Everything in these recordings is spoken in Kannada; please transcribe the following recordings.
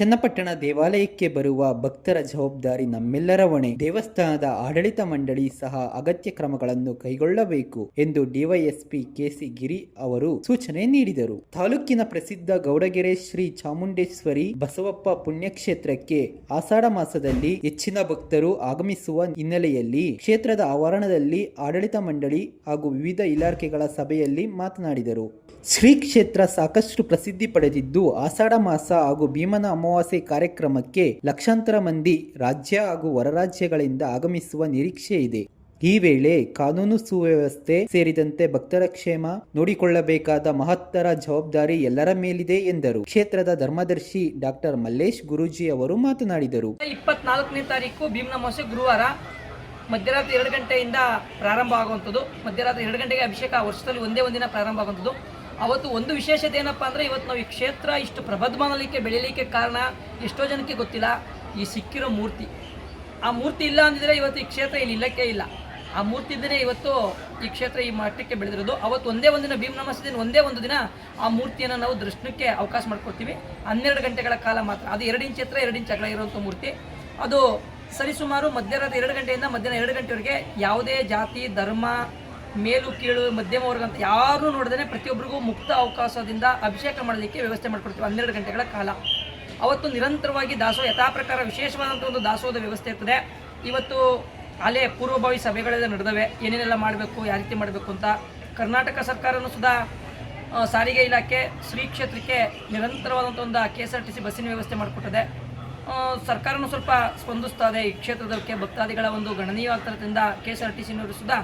ಚನ್ನಪಟ್ಟಣ ದೇವಾಲಯಕ್ಕೆ ಬರುವ ಭಕ್ತರ ಜವಾಬ್ದಾರಿ ನಮ್ಮೆಲ್ಲರ ಹೊಣೆ. ದೇವಸ್ಥಾನದ ಆಡಳಿತ ಮಂಡಳಿ ಸಹ ಅಗತ್ಯ ಕ್ರಮಗಳನ್ನು ಕೈಗೊಳ್ಳಬೇಕು ಎಂದು ಡಿವೈಎಸ್ಪಿ ಕೆಸಿ ಗಿರಿ ಅವರು ಸೂಚನೆ ನೀಡಿದರು. ತಾಲೂಕಿನ ಪ್ರಸಿದ್ಧ ಗೌಡಗೆರೆ ಶ್ರೀ ಚಾಮುಂಡೇಶ್ವರಿ ಬಸವಪ್ಪ ಪುಣ್ಯಕ್ಷೇತ್ರಕ್ಕೆ ಆಷಾಢ ಮಾಸದಲ್ಲಿ ಹೆಚ್ಚಿನ ಭಕ್ತರು ಆಗಮಿಸುವ ಹಿನ್ನೆಲೆಯಲ್ಲಿ ಕ್ಷೇತ್ರದ ಆವರಣದಲ್ಲಿ ಆಡಳಿತ ಮಂಡಳಿ ಹಾಗೂ ವಿವಿಧ ಇಲಾಖೆಗಳ ಸಭೆಯಲ್ಲಿ ಮಾತನಾಡಿದರು. ಶ್ರೀ ಕ್ಷೇತ್ರ ಸಾಕಷ್ಟು ಪ್ರಸಿದ್ಧಿ ಪಡೆದಿದ್ದು ಆಷಾಢ ಮಾಸ ಹಾಗೂ ಭೀಮನ ಅಮಾವಾಸ್ಯೆ ಕಾರ್ಯಕ್ರಮಕ್ಕೆ ಲಕ್ಷಾಂತರ ಮಂದಿ ರಾಜ್ಯ ಹಾಗೂ ಹೊರರಾಜ್ಯಗಳಿಂದ ಆಗಮಿಸುವ ನಿರೀಕ್ಷೆ ಇದೆ. ಈ ವೇಳೆ ಕಾನೂನು ಸುವ್ಯವಸ್ಥೆ ಸೇರಿದಂತೆ ಭಕ್ತರ ಕ್ಷೇಮ ನೋಡಿಕೊಳ್ಳಬೇಕಾದ ಮಹತ್ತರ ಜವಾಬ್ದಾರಿ ಎಲ್ಲರ ಮೇಲಿದೆ ಎಂದರು. ಕ್ಷೇತ್ರದ ಧರ್ಮದರ್ಶಿ ಡಾಕ್ಟರ್ ಮಲ್ಲೇಶ್ ಗುರೂಜಿ ಅವರು ಮಾತನಾಡಿದರು. ಇಪ್ಪತ್ನಾಲ್ಕನೇ ತಾರೀಕು ಭೀಮನ ಅಮಾವಾಸ್ಯೆ ಗುರುವಾರ ಮಧ್ಯರಾತ್ರಿ ಎರಡು ಗಂಟೆಯಿಂದ ಪ್ರಾರಂಭ ಆಗುವಂಥದ್ದು ಮಧ್ಯರಾತ್ರಿ ಎರಡು ಗಂಟೆಗೆ ಅಭಿಷೇಕ ವರ್ಷದಲ್ಲಿ ಒಂದೇ ಒಂದಿನ ಪ್ರಾರಂಭ ಆಗುವಂಥದ್ದು ಅವತ್ತು ಒಂದು ವಿಶೇಷತೆ ಏನಪ್ಪ ಅಂದರೆ ಇವತ್ತು ನಾವು ಈ ಕ್ಷೇತ್ರ ಇಷ್ಟು ಪ್ರಬದ್ಮಾನಲಿಕ್ಕೆ ಬೆಳೀಲಿಕ್ಕೆ ಕಾರಣ ಎಷ್ಟೋ ಜನಕ್ಕೆ ಗೊತ್ತಿಲ್ಲ, ಈ ಸಿಕ್ಕಿರೋ ಮೂರ್ತಿ. ಆ ಮೂರ್ತಿ ಇಲ್ಲ ಅಂದಿದ್ರೆ ಇವತ್ತು ಈ ಕ್ಷೇತ್ರ ಇಲ್ಲಿ ಇಲ್ಲಕ್ಕೆ ಇಲ್ಲ. ಆ ಮೂರ್ತಿ ಇದ್ದರೆ ಇವತ್ತು ಈ ಕ್ಷೇತ್ರ ಈ ಮಟ್ಟಕ್ಕೆ ಬೆಳೆದಿರೋದು. ಅವತ್ತು ಒಂದೇ ಒಂದಿನ ದಿನ ಒಂದೇ ಒಂದು ದಿನ ಆ ಮೂರ್ತಿಯನ್ನು ನಾವು ದರ್ಶನಕ್ಕೆ ಅವಕಾಶ ಮಾಡ್ಕೊಡ್ತೀವಿ. ಹನ್ನೆರಡು ಗಂಟೆಗಳ ಕಾಲ ಮಾತ್ರ. ಅದು ಎರಡು ಇಂಚ್ ಎತ್ತರ, ಎರಡು ಇಂಚ್ ಅಗಲ ಇರುವಂಥ ಮೂರ್ತಿ. ಅದು ಸರಿಸುಮಾರು ಮಧ್ಯರಾತ್ರಿ ಎರಡು ಗಂಟೆಯಿಂದ ಮಧ್ಯಾಹ್ನ ಎರಡು ಗಂಟೆವರೆಗೆ ಯಾವುದೇ ಜಾತಿ, ಧರ್ಮ ಮೇಲು ಕೀಳು, ಮಧ್ಯಮ ವರ್ಗ ಅಂತ ಯಾರು ನೋಡಿದ್ರೆ ಪ್ರತಿಯೊಬ್ಬರಿಗೂ ಮುಕ್ತ ಅವಕಾಶದಿಂದ ಅಭಿಷೇಕ ಮಾಡಲಿಕ್ಕೆ ವ್ಯವಸ್ಥೆ ಮಾಡಿಕೊಡ್ತೀವಿ ಹನ್ನೆರಡು ಗಂಟೆಗಳ ಕಾಲ. ಅವತ್ತು ನಿರಂತರವಾಗಿ ದಾಸೋಹ ಯಥಾ ಪ್ರಕಾರ ವಿಶೇಷವಾದಂಥ ಒಂದು ದಾಸೋಹದ ವ್ಯವಸ್ಥೆ ಇರ್ತದೆ. ಇವತ್ತು ಅಲೆ ಪೂರ್ವಭಾವಿ ಸಭೆಗಳೆಲ್ಲ ನಡೆದವೆ. ಏನೇನೆಲ್ಲ ಮಾಡಬೇಕು, ಯಾವ ರೀತಿ ಮಾಡಬೇಕು ಅಂತ ಕರ್ನಾಟಕ ಸರ್ಕಾರನೂ ಸುಧಾ ಸಾರಿಗೆ ಇಲಾಖೆ, ಶ್ರೀ ಕ್ಷೇತ್ರಕ್ಕೆ ನಿರಂತರವಾದಂಥ ಒಂದು K S R T C ಬಸ್ಸಿನ ವ್ಯವಸ್ಥೆ ಮಾಡಿಕೊಟ್ಟಿದೆ. ಸರ್ಕಾರನೂ ಸ್ವಲ್ಪ ಸ್ಪಂದಿಸ್ತಾ ಇದೆ. ಈ ಕ್ಷೇತ್ರದಕ್ಕೆ ಭಕ್ತಾದಿಗಳ ಒಂದು ಗಣನೀಯವಾಗ್ತಿರೋದ್ರಿಂದ ಕೆ ಎಸ್ ಆರ್ ಟಿ ಸಿನವರು ಸುಧಾ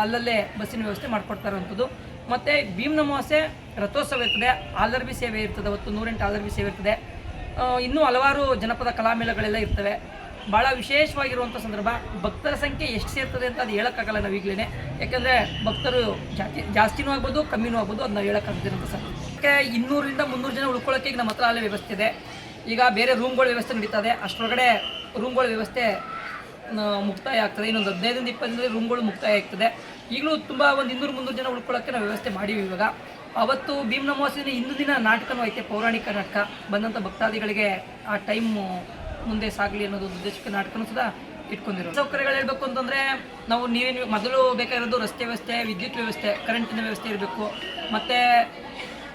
ಅಲ್ಲಲ್ಲೇ ಬಸ್ಸಿನ ವ್ಯವಸ್ಥೆ ಮಾಡಿಕೊಡ್ತಾರಂಥದ್ದು. ಮತ್ತು ಭೀಮ್ನ ಮಾಸೆ ರಥೋತ್ಸವ ಇರ್ತದೆ, ಆಲರ್ಬಿ ಸೇವೆ ಇರ್ತದೆ, ಅವತ್ತು ನೂರೆಂಟು ಆಲರ್ಬಿ ಸೇವೆ ಇರ್ತದೆ. ಇನ್ನೂ ಹಲವಾರು ಜನಪದ ಕಲಾಮೇಳಗಳೆಲ್ಲ ಇರ್ತವೆ. ಭಾಳ ವಿಶೇಷವಾಗಿರುವಂಥ ಸಂದರ್ಭ, ಭಕ್ತರ ಸಂಖ್ಯೆ ಎಷ್ಟು ಸೇರ್ತದೆ ಅಂತ ಅದು ಹೇಳೋಕ್ಕಾಗಲ್ಲ ನಾವು ಈಗಲೇ ಯಾಕೆಂದರೆ ಭಕ್ತರು ಜಾತಿ, ಜಾಸ್ತಿನೂ ಆಗ್ಬೋದು, ಕಮ್ಮಿನೂ ಆಗ್ಬೋದು, ಅದನ್ನ ಹೇಳೋಕ್ಕಾಗ್ತದೆ ಅಂತ ಸರ್. ಯಾಕೆ ಇನ್ನೂರಿಂದ ಮುನ್ನೂರು ಜನ ಉಳ್ಕೊಳ್ಳೋಕ್ಕೆ ಈಗ ನಮ್ಮ ಹತ್ರ ಅಲ್ಲೇ ವ್ಯವಸ್ಥೆ ಇದೆ. ಈಗ ಬೇರೆ ರೂಮ್ಗಳ ವ್ಯವಸ್ಥೆ ನಡೀತಾ ಇದೆ. ಅಷ್ಟರೊಳಗಡೆ ರೂಮ್ಗಳ ವ್ಯವಸ್ಥೆ ಮುಕ್ತಾಯ ಆಗ್ತದೆ. ಇನ್ನೊಂದು ಹದಿನೈದರಿಂದ ಇಪ್ಪತ್ತರಿಂದ ರೂಮ್ಗಳು ಮುಕ್ತಾಯ ಆಗ್ತದೆ. ಈಗಲೂ ತುಂಬ ಒಂದು ಇನ್ನೂರು ಮುನ್ನೂರು ಜನ ಉಳ್ಕೊಳ್ಳೋಕ್ಕೆ ನಾವು ವ್ಯವಸ್ಥೆ ಮಾಡಿವಿ ಇವಾಗ. ಅವತ್ತು ಭೀಮ್ ಅಮಾವಾಸ್ಯೆ ಇಂದು ದಿನ ನಾಟಕನೂ ಐತೆ, ಪೌರಾಣಿಕ ನಾಟಕ. ಬಂದಂಥ ಭಕ್ತಾದಿಗಳಿಗೆ ಆ ಟೈಮು ಮುಂದೆ ಸಾಗಲಿ ಅನ್ನೋದು ಉದ್ದೇಶಕ್ಕೆ ನಾಟಕನೂ ಸಹ ಇಟ್ಕೊಂಡಿರೋ ಸೌಕರ್ಯಗಳು ಹೇಳಬೇಕು ಅಂತಂದರೆ, ನಾವು ನೀರಿನ ಮೊದಲು ಬೇಕಾಗಿರೋದು ರಸ್ತೆ ವ್ಯವಸ್ಥೆ, ವಿದ್ಯುತ್ ವ್ಯವಸ್ಥೆ ಕರೆಂಟಿನ ವ್ಯವಸ್ಥೆ ಇರಬೇಕು. ಮತ್ತು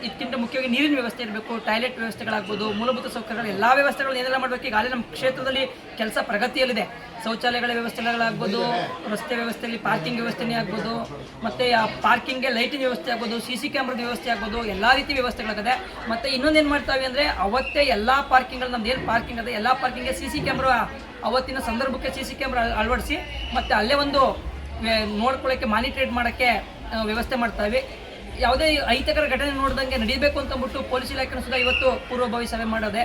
ಇದಕ್ಕಿಂತ ಮುಖ್ಯವಾಗಿ ನೀರಿನ ವ್ಯವಸ್ಥೆ ಇರಬೇಕು, ಟಾಯ್ಲೆಟ್ ವ್ಯವಸ್ಥೆಗಳಾಗ್ಬೋದು, ಮೂಲಭೂತ ಸೌಕರ್ಯಗಳು, ಎಲ್ಲ ವ್ಯವಸ್ಥೆಗಳು ಏನೆಲ್ಲ ಮಾಡಬೇಕು ಈಗಾಗಲೇ ನಮ್ಮ ಕ್ಷೇತ್ರದಲ್ಲಿ ಕೆಲಸ ಪ್ರಗತಿಯಲ್ಲಿದೆ. ಶೌಚಾಲಯಗಳ ವ್ಯವಸ್ಥೆಗಳಾಗ್ಬೋದು, ರಸ್ತೆ ವ್ಯವಸ್ಥೆಯಲ್ಲಿ ಪಾರ್ಕಿಂಗ್ ವ್ಯವಸ್ಥೆನೇ ಆಗ್ಬೋದು, ಮತ್ತು ಆ ಪಾರ್ಕಿಂಗ್ಗೆ ಲೈಟಿನ ವ್ಯವಸ್ಥೆ ಆಗ್ಬೋದು, ಸಿ ಸಿ ಕ್ಯಾಮ್ರದ ವ್ಯವಸ್ಥೆ ಆಗ್ಬೋದು, ಎಲ್ಲ ರೀತಿ ವ್ಯವಸ್ಥೆಗಳಾಗಿದೆ ಮತ್ತು ಇನ್ನೊಂದೇನು ಮಾಡ್ತಾವೆ ಅಂದರೆ, ಅವತ್ತೇ ಎಲ್ಲ ಪಾರ್ಕಿಂಗ್ಗಳು ನಮ್ದು ಏನು ಪಾರ್ಕಿಂಗ್ ಅದೇ, ಎಲ್ಲ ಪಾರ್ಕಿಂಗ್ಗೆ ಸಿ ಸಿ ಕ್ಯಾಮ್ರಾ, ಅವತ್ತಿನ ಸಂದರ್ಭಕ್ಕೆ ಸಿ ಸಿ ಕ್ಯಾಮ್ರಾ ಅಳವಡಿಸಿ, ಮತ್ತು ಅಲ್ಲೇ ಒಂದು ನೋಡ್ಕೊಳ್ಳೋಕ್ಕೆ ಮಾನಿಟ್ರೇಟ್ ಮಾಡೋಕ್ಕೆ ವ್ಯವಸ್ಥೆ ಮಾಡ್ತಾವೆ. ಯಾವುದೇ ಅಹಿತಕರ ಘಟನೆ ನೋಡ್ದಂಗೆ ನಡೀಬೇಕು ಅಂತ ಅಂದ್ಬಿಟ್ಟು ಪೊಲೀಸ್ ಇಲಾಖೆನೂ ಸುಧಾ ಇವತ್ತು ಪೂರ್ವಭಾವಿ ಸಭೆ ಮಾಡೋದೆ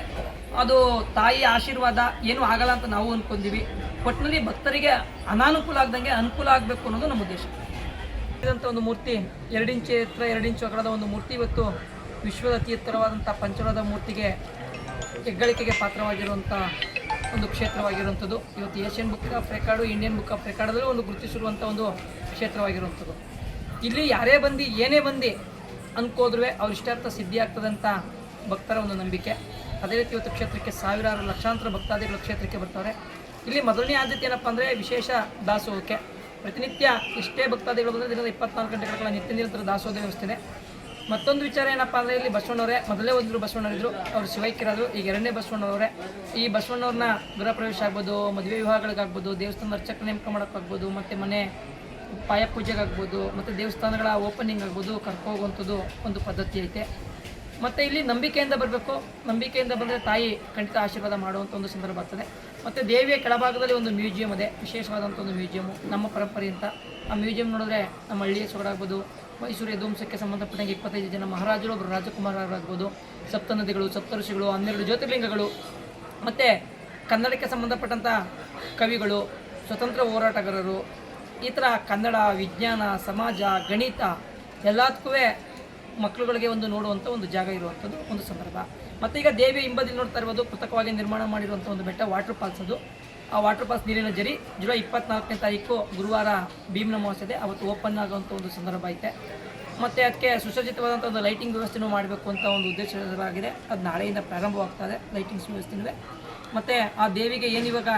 ಅದು ತಾಯಿ ಆಶೀರ್ವಾದ ಏನೂ ಆಗಲ್ಲ ಅಂತ ನಾವು ಅಂದ್ಕೊಂಡಿವಿ ಒಟ್ಟಿನಲ್ಲಿ ಭಕ್ತರಿಗೆ ಅನಾನುಕೂಲ ಆಗ್ದಂಗೆ ಅನುಕೂಲ ಆಗಬೇಕು ಅನ್ನೋದು ನಮ್ಮ ಉದ್ದೇಶ. ಇದಂಥ ಒಂದು ಮೂರ್ತಿ ಎರಡು ಇಂಚು ಎತ್ತರ ಎರಡು ಇಂಚು ಅಗಲದ ಒಂದು ಮೂರ್ತಿ ಇವತ್ತು ವಿಶ್ವದ ಅತಿ ಎತ್ತರವಾದಂಥ ಪಂಚರದ ಮೂರ್ತಿಗೆ ಹೆಗ್ಗಳಿಕೆಗೆ ಪಾತ್ರವಾಗಿರುವಂಥ ಒಂದು ಕ್ಷೇತ್ರವಾಗಿರುವಂಥದ್ದು. ಇವತ್ತು Asian book of record, Indian book of ರೆಕಾರ್ಡಲ್ಲೂ ಒಂದು ಗುರುತಿಸಿರುವಂಥ ಒಂದು ಕ್ಷೇತ್ರವಾಗಿರುವಂಥದ್ದು. ಇಲ್ಲಿ ಯಾರೇ ಬಂದು, ಏನೇ ಬಂದು ಅನ್ಕೋದ್ರೂ ಅವ್ರ ಇಷ್ಟಾರ್ಥ ಸಿದ್ಧಿ ಆಗ್ತದಂತ ಭಕ್ತರ ಒಂದು ನಂಬಿಕೆ. ಅದೇ ರೀತಿ ಇವತ್ತು ಕ್ಷೇತ್ರಕ್ಕೆ ಸಾವಿರಾರು ಲಕ್ಷಾಂತರ ಭಕ್ತಾದಿಗಳು ಕ್ಷೇತ್ರಕ್ಕೆ ಬರ್ತಾರೆ. ಇಲ್ಲಿ ಮೊದಲನೇ ಆದ್ಯತೆ ಏನಪ್ಪ ಅಂದರೆ ವಿಶೇಷ ದಾಸೋಹಕ್ಕೆ. ಪ್ರತಿನಿತ್ಯ ಇಷ್ಟೇ ಭಕ್ತಾದಿಗಳು ಬಂದರೆ ದಿನದ ಇಪ್ಪತ್ನಾಲ್ಕು ಗಂಟೆಗಳ ಕಾಲ ನಿತ್ಯ ನಿರಂತರ ದಾಸೋಹದ ವ್ಯವಸ್ಥೆ ಇದೆ ಮತ್ತೊಂದು ವಿಚಾರ ಏನಪ್ಪ ಅಂದರೆ ಇಲ್ಲಿ ಬಸವಣ್ಣವರೇ, ಮೊದಲೇ ಒಂದು ಬಸವಣ್ಣರಿದ್ದರು ಅವರು ಶಿವೈಕ್ಯರಾದರು, ಈಗ ಎರಡನೇ ಬಸವಣ್ಣವರೇ ಈ ಬಸವಣ್ಣವ್ರನ್ನ ಗೃಹ ಪ್ರವೇಶ ಆಗ್ಬೋದು, ಮದುವೆ ವಿವಾಹಗಳಿಗಾಗ್ಬೋದು, ದೇವಸ್ಥಾನದ ಅರ್ಚಕ ನೇಮಕ ಮಾಡೋಕ್ಕಾಗ್ಬೋದು, ಮತ್ತು ಮನೆ ಪಾಯ ಪೂಜೆಗಾಗ್ಬೋದು ಮತ್ತು ದೇವಸ್ಥಾನಗಳ ಓಪನಿಂಗ್ ಆಗ್ಬೋದು, ಕರ್ಕೋಗುವಂಥದ್ದು ಒಂದು ಪದ್ಧತಿ ಐತೆ. ಮತ್ತು ಇಲ್ಲಿ ನಂಬಿಕೆಯಿಂದ ಬರಬೇಕು. ನಂಬಿಕೆಯಿಂದ ಬಂದರೆ ತಾಯಿ ಖಂಡಿತ ಆಶೀರ್ವಾದ ಮಾಡುವಂಥ ಒಂದು ಸಂದರ್ಭ ಬರ್ತದೆ ಮತ್ತು ದೇವಿಯ ಕೆಳಭಾಗದಲ್ಲಿ ಒಂದು ಮ್ಯೂಸಿಯಂ ಇದೆ, ವಿಶೇಷವಾದಂಥ ಒಂದು ಮ್ಯೂಸಿಯಮ್ಮು ನಮ್ಮ ಪರಂಪರೆ ಅಂತ. ಆ ಮ್ಯೂಸಿಯಂ ನೋಡಿದ್ರೆ ನಮ್ಮ ಹಳ್ಳಿಯ ಸೊಗಡಾಗ್ಬೋದು, ಮೈಸೂರು ಯದುವಂಶಕ್ಕೆ ಸಂಬಂಧಪಟ್ಟಂಗೆ ಇಪ್ಪತ್ತೈದು ಜನ ಮಹಾರಾಜರು ಒಬ್ಬರು ರಾಜಕುಮಾರರಾಗ್ಬೋದು. ಸಪ್ತ ನದಿಗಳು, ಸಪ್ತ ಋಷಿಗಳು, ಹನ್ನೆರಡು ಜ್ಯೋತಿರ್ಲಿಂಗಗಳು, ಮತ್ತು ಕನ್ನಡಕ್ಕೆ ಸಂಬಂಧಪಟ್ಟಂಥ ಕವಿಗಳು, ಸ್ವತಂತ್ರ ಹೋರಾಟಗಾರರು ಈ ಥರ ಕನ್ನಡ, ವಿಜ್ಞಾನ, ಸಮಾಜ, ಗಣಿತ ಎಲ್ಲದಕ್ಕೂ ಮಕ್ಕಳುಗಳಿಗೆ ಒಂದು ನೋಡುವಂಥ ಒಂದು ಜಾಗ ಇರುವಂಥದ್ದು ಒಂದು ಸಂದರ್ಭ. ಮತ್ತು ಈಗ ದೇವಿ ಹಿಂಬದಿಲಿ ನೋಡ್ತಾ ಇರ್ಬೋದು, ಕೃತಕವಾಗಿ ನಿರ್ಮಾಣ ಮಾಡಿರುವಂಥ ಒಂದು ಬೆಟ್ಟ ವಾಟರ್ ಫಾಲ್ಸ್ ಅದು. ಆ ವಾಟರ್ ಫಾಲ್ಸ್ ನೀರಿನ ಜರಿ. ಜುಲೈ ಇಪ್ಪತ್ನಾಲ್ಕನೇ ತಾರೀಕು ಗುರುವಾರ ಭೀಮ್ನ ಅಮಾವಾಸ್ಯೆ ಅವತ್ತು ಓಪನ್ ಆಗುವಂಥ ಒಂದು ಸಂದರ್ಭ ಐತೆ. ಮತ್ತು ಅದಕ್ಕೆ ಸುಸಜ್ಜಿತವಾದಂಥ ಒಂದು ಲೈಟಿಂಗ್ ವ್ಯವಸ್ಥೆನೂ ಮಾಡಬೇಕು ಅಂತ ಒಂದು ಉದ್ದೇಶವಾಗಿದೆ ಅದು ನಾಳೆಯಿಂದ ಪ್ರಾರಂಭವಾಗ್ತದೆ ಲೈಟಿಂಗ್ಸ್ ವ್ಯವಸ್ಥೆನೂ. ಮತ್ತು ಆ ದೇವಿಗೆ ಏನು ಇವಾಗ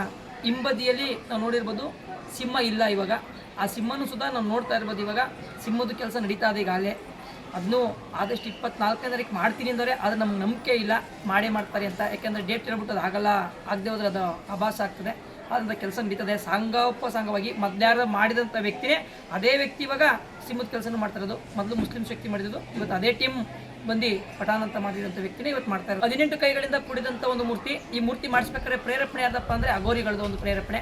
ಹಿಂಬದಿಯಲ್ಲಿ ನಾವು ನೋಡಿರ್ಬೋದು ಸಿಂಹ ಇಲ್ಲ ಇವಾಗ. ಆ ಸಿಂಹನೂ ಸುಧಾ ನಾವು ನೋಡ್ತಾ ಇರ್ಬೋದು ಇವಾಗ. ಸಿಂಹದ ಕೆಲಸ ನಡೀತಾ ಇದೆ ಈಗಾಗಲೇ. ಅದನ್ನು ಆದಷ್ಟು ಇಪ್ಪತ್ನಾಲ್ಕನೇ ತಾರೀಕು ಮಾಡ್ತೀನಿ ಅಂದರೆ ಅದು ನಮ್ಗೆ ನಂಬಿಕೆ ಇಲ್ಲ. ಮಾಡೇ ಮಾಡ್ತಾರೆ ಅಂತ. ಯಾಕೆಂದರೆ ಡೇಟ್ ಹೇಳ್ಬಿಟ್ಟು ಅದು ಆಗಲ್ಲ. ಆಗದೆ ಹೋದ್ರೆ ಅದು ಅಭಾಸ ಆಗ್ತದೆ. ಅದರಿಂದ ಕೆಲಸ ನಡೀತದೆ. ಸಾಂಗೋಪಸಾಂಗವಾಗಿ ಮೊದಲಾರ ಮಾಡಿದಂಥ ವ್ಯಕ್ತಿಯೇ ಅದೇ ವ್ಯಕ್ತಿ ಇವಾಗ ಸಿಂಹದ ಕೆಲಸನೂ ಮಾಡ್ತಾ ಇರೋದು. ಮೊದಲು ಮುಸ್ಲಿಂ ಶಕ್ತಿ ಮಾಡಿರೋದು ಇವತ್ತು ಅದೇ ಟೀಮ್ ಬಂದು ಪಠಾನ್ ಅಂತ ಮಾಡಿದಂಥ ವ್ಯಕ್ತಿನೇ ಇವತ್ತು ಮಾಡ್ತಾ ಇರೋದು. ಹದಿನೆಂಟು ಕೈಗಳಿಂದ ಕೂಡಿದಂಥ ಒಂದು ಮೂರ್ತಿ. ಈ ಮೂರ್ತಿ ಮಾಡಿಸ್ಬೇಕಾದ್ರೆ ಪ್ರೇರೇಪಣೆ ಯಾವ್ದಪ್ಪ ಅಂದರೆ ಅಗೋರಿಗಳದ್ದು ಒಂದು ಪ್ರೇರೇಪಣೆ.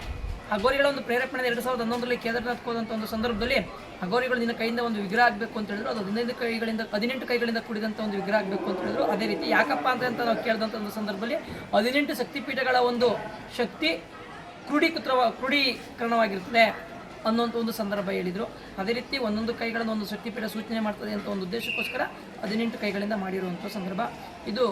ಅಗೋರಿಗಳ ಒಂದು ಪ್ರೇರೇಪಣೆ ಎರಡು ಸಾವಿರದ ಹನ್ನೊಂದರಲ್ಲಿ ಕೇದಾರ್ನಾಥ್ ಹೋದಂಥ ಒಂದು ಸಂದರ್ಭದಲ್ಲಿ ಅಗೋರಿಗಳು ನಿನ್ನ ಕೈಯಿಂದ ಒಂದು ವಿಗ್ರಹ ಆಗಬೇಕು ಅಂತ ಹೇಳಿದ್ರು. ಅದು ಹದಿನೈದು ಕೈಗಳಿಂದ, ಹದಿನೆಂಟು ಕೈಗಳಿಂದ ಕೂಡಿದಂಥ ಒಂದು ವಿಗ್ರಹ ಆಗಬೇಕು ಅಂತ ಹೇಳಿದ್ರು. ಅದೇ ರೀತಿ ಯಾಕಪ್ಪ ಅಂತ ಅಂತ ನಾವು ಕೇಳಿದಂಥ ಒಂದು ಸಂದರ್ಭದಲ್ಲಿ ಹದಿನೆಂಟು ಶಕ್ತಿಪೀಠಗಳ ಒಂದು ಶಕ್ತಿ ಕ್ರೂಢೀಕೃತ ಕ್ರೂಢೀಕರಣವಾಗಿರ್ತದೆ ಅನ್ನುವಂಥ ಒಂದು ಸಂದರ್ಭ ಹೇಳಿದರು. ಅದೇ ರೀತಿ ಒಂದೊಂದು ಕೈಗಳನ್ನು ಒಂದು ಶಕ್ತಿಪೀಠ ಸೂಚನೆ ಮಾಡ್ತದೆ ಅಂತ ಒಂದು ಉದ್ದೇಶಕ್ಕೋಸ್ಕರ ಹದಿನೆಂಟು ಕೈಗಳಿಂದ ಮಾಡಿರುವಂಥ ಸಂದರ್ಭ. ಇದು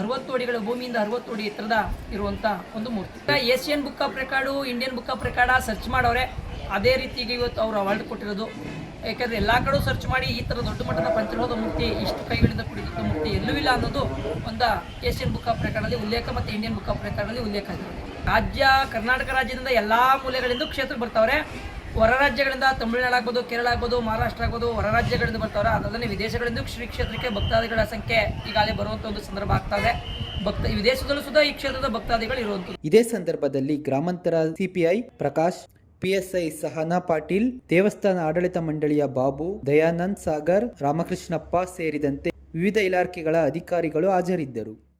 ಅರವತ್ತು ಅಡಿಗಳ ಭೂಮಿಯಿಂದ ಅರವತ್ತು ಅಡಿ ಎತ್ತರದ ಇರುವಂಥ ಒಂದು ಮೂರ್ತಿ. Asian book of record Indian book of record search ಮಾಡೋರೆ, ಅದೇ ರೀತಿಗೆ ಇವತ್ತು ಅವರು ಅವಾರ್ಡ್ ಕೊಟ್ಟಿರೋದು. ಯಾಕಂದ್ರೆ ಎಲ್ಲ ಕಡೆ ಸರ್ಚ್ ಮಾಡಿ ಈ ಥರ ದೊಡ್ಡ ಮಟ್ಟದ ಪಂಚಲೋಹದ ಮೂರ್ತಿ, ಇಷ್ಟು ಕೈಗಳಿಂದ ಕೂಡಿದ ಮೂರ್ತಿ ಎಲ್ಲೂ ಇಲ್ಲ ಅನ್ನೋದು ಒಂದು ಏಷ್ಯನ್ ಬುಕ್ ಆಫ್ ರೆಕಾರ್ಡಲ್ಲಿ ಉಲ್ಲೇಖ ಮತ್ತು ಇಂಡಿಯನ್ ಬುಕ್ ಆಫ್ ರೆಕಾರ್ಡಲ್ಲಿ ಉಲ್ಲೇಖ ಆಗಿದೆ. ರಾಜ್ಯ, ಕರ್ನಾಟಕ ರಾಜ್ಯದಿಂದ ಎಲ್ಲ ಮೂಲೆಗಳಿಂದ ಕ್ಷೇತ್ರ ಬರ್ತಾವ್ರೆ. ಹೊರ ರಾಜ್ಯಗಳಿಂದ ತಮಿಳುನಾಡು ಆಗ್ಬೋದು, ಕೇರಳ ಆಗ್ಬೋದು, ಮಹಾರಾಷ್ಟ್ರ ಆಗ್ಬೋದು, ಹೊರ ರಾಜ್ಯಗಳಿಂದ ಬರ್ತಾವ್ರೆ, ಅದಲ್ಲದೆ ವಿದೇಶಗಳಿಂದ ಶ್ರೀ ಕ್ಷೇತ್ರಕ್ಕೆ ಭಕ್ತಾದಿಗಳ ಸಂಖ್ಯೆ ಈಗಾಗಲೇ ಬರುವಂಥ ಒಂದು ಸಂದರ್ಭ ಆಗ್ತಾ ಇದೆ. ಭಕ್ತ ವಿದೇಶದಲ್ಲೂ ಸುಧಾ ಈ ಕ್ಷೇತ್ರದ ಭಕ್ತಾದಿಗಳು ಇರುವಂಥದ್ದು. ಇದೇ ಸಂದರ್ಭದಲ್ಲಿ ಗ್ರಾಮಾಂತರ ಸಿಪಿಐ ಪ್ರಕಾಶ್, ಪಿಎಸ್ಐ ಸಹನಾ ಪಾಟೀಲ್, ದೇವಸ್ಥಾನ ಆಡಳಿತ ಮಂಡಳಿಯ ಬಾಬು, ದಯಾನಂದ್ ಸಾಗರ್, ರಾಮಕೃಷ್ಣಪ್ಪ ಸೇರಿದಂತೆ ವಿವಿಧ ಇಲಾಖೆಗಳ ಅಧಿಕಾರಿಗಳು ಹಾಜರಿದ್ದರು.